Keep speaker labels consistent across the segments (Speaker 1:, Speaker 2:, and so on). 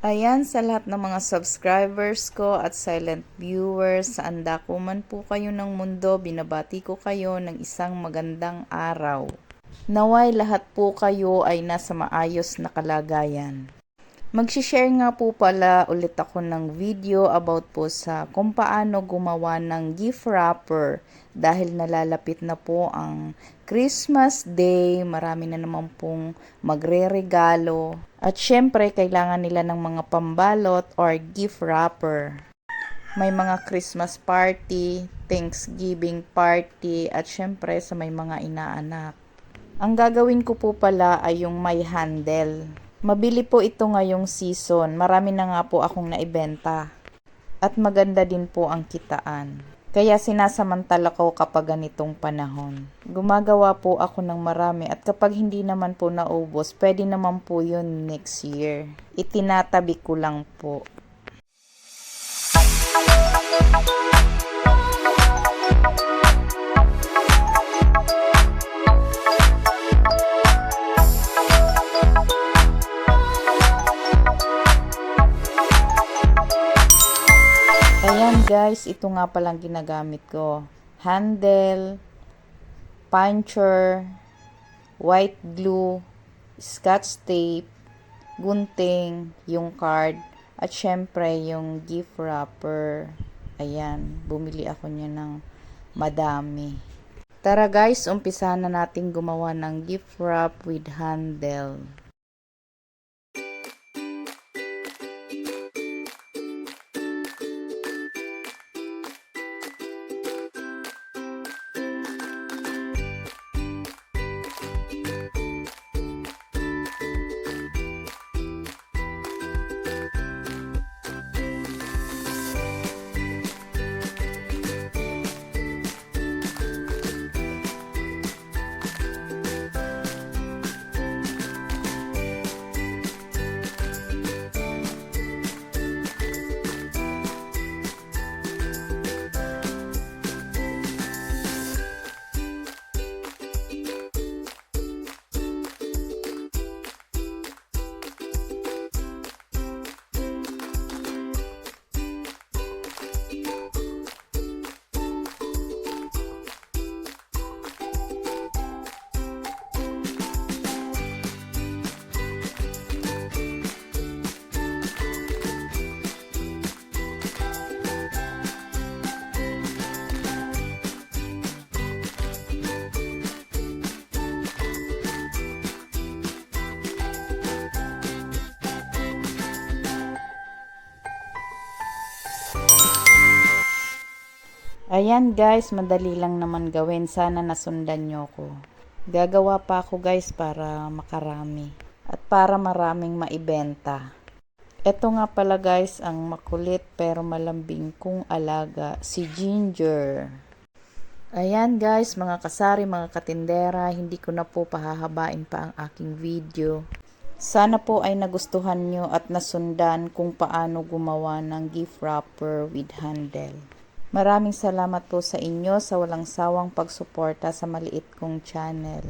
Speaker 1: Ayan sa lahat ng mga subscribers ko at silent viewers, saan dako man po kayo ng mundo, binabati ko kayo ng isang magandang araw. Naway lahat po kayo ay nasa maayos na kalagayan. Magsishare nga po pala ulit ako ng video about po sa kung paano gumawa ng gift wrapper dahil nalalapit na po ang Christmas Day, marami na naman pong magre-regalo at syempre kailangan nila ng mga pambalot or gift wrapper. May mga Christmas party, Thanksgiving party at syempre sa may mga inaanak. Ang gagawin ko po pala ay yung may handle. Mabili po ito ngayong season. Marami na nga po akong naibenta. At maganda din po ang kitaan. Kaya sinasamantala ko kapag ganitong panahon. Gumagawa po ako ng marami at kapag hindi naman po naubos, pwede naman po yun next year. Itinatabi ko lang po. Ayan guys, ito nga palang ginagamit ko. Handle, puncher, white glue, scotch tape, gunting, yung card, at syempre yung gift wrapper. Ayan, bumili ako niya ng madami. Tara guys, umpisa na natin gumawa ng gift wrap with handle. Ayan guys, madali lang naman gawin. Sana nasundan nyo ko. Gagawa pa ako guys para makarami. At para maraming maibenta. Ito nga pala guys ang makulit pero malambing kong alaga, si Ginger. Ayan guys, mga kasari, mga katindera, hindi ko na po pahahabain pa ang aking video. Sana po ay nagustuhan nyo at nasundan kung paano gumawa ng gift wrapper with handle. Maraming salamat po sa inyo sa walang sawang pagsuporta sa maliit kong channel.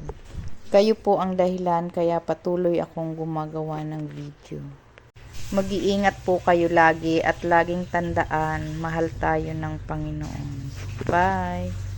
Speaker 1: Kayo po ang dahilan kaya patuloy akong gumagawa ng video. Mag-iingat po kayo lagi at laging tandaan, mahal tayo ng Panginoon. Bye!